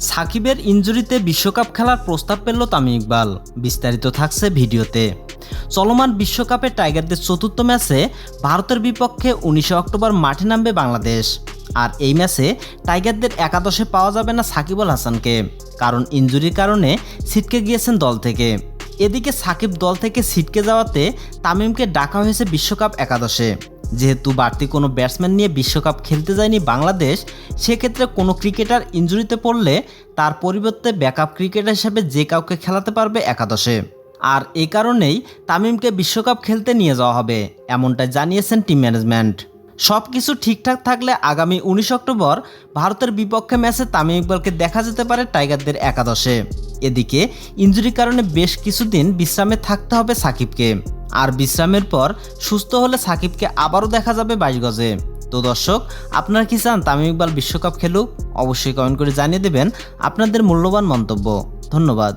সাকিবের ইঞ্জুরিতে বিশ্বকাপ খেলার প্রস্তাব পেল তামিম ইকবাল। বিস্তারিত থাকছে ভিডিওতে। চলমান বিশ্বকাপে টাইগারদের চতুর্থ ম্যাচে ভারতের বিপক্ষে উনিশে অক্টোবর মাঠে নামবে বাংলাদেশ। আর এই ম্যাচে টাইগারদের একাদশে পাওয়া যাবে না সাকিব আল হাসানকে, কারণ ইঞ্জুরির কারণে ছিটকে গিয়েছেন দল থেকে। এদিকে সাকিব দল থেকে ছিটকে যাওয়াতে তামিমকে ডাকা হয়েছে বিশ্বকাপ একাদশে। যেহেতু বাড়তি কোনো ব্যাটসম্যান নিয়ে বিশ্বকাপ খেলতে যায়নি বাংলাদেশ, সেক্ষেত্রে কোনো ক্রিকেটার ইঞ্জুরিতে পড়লে তার পরিবর্তে ব্যাকআপ ক্রিকেটার হিসেবে যে কাউকে খেলাতে পারবে একাদশে। আর এই কারণেই তামিমকে বিশ্বকাপ খেলতে নিয়ে যাওয়া হবে এমনটা জানিয়েছেন টিম ম্যানেজমেন্ট। সব কিছু ঠিকঠাক থাকলে আগামী উনিশ অক্টোবর ভারতের বিপক্ষে ম্যাচে তামিম ইকবালকে দেখা যেতে পারে টাইগারদের একাদশে। এদিকে ইঞ্জুরির কারণে বেশ কিছুদিন বিশ্রামে থাকতে হবে সাকিবকে। আর বিশ্রামের পর সুস্থ হলে সাকিবকে আবারও দেখা যাবে বাইশ গজে তো দর্শক, আপনারা কি চান তামিম ইকবাল বিশ্বকাপ খেলুক? অবশ্যই কমেন্ট করে জানিয়ে দেবেন আপনাদের মূল্যবান মন্তব্য। ধন্যবাদ।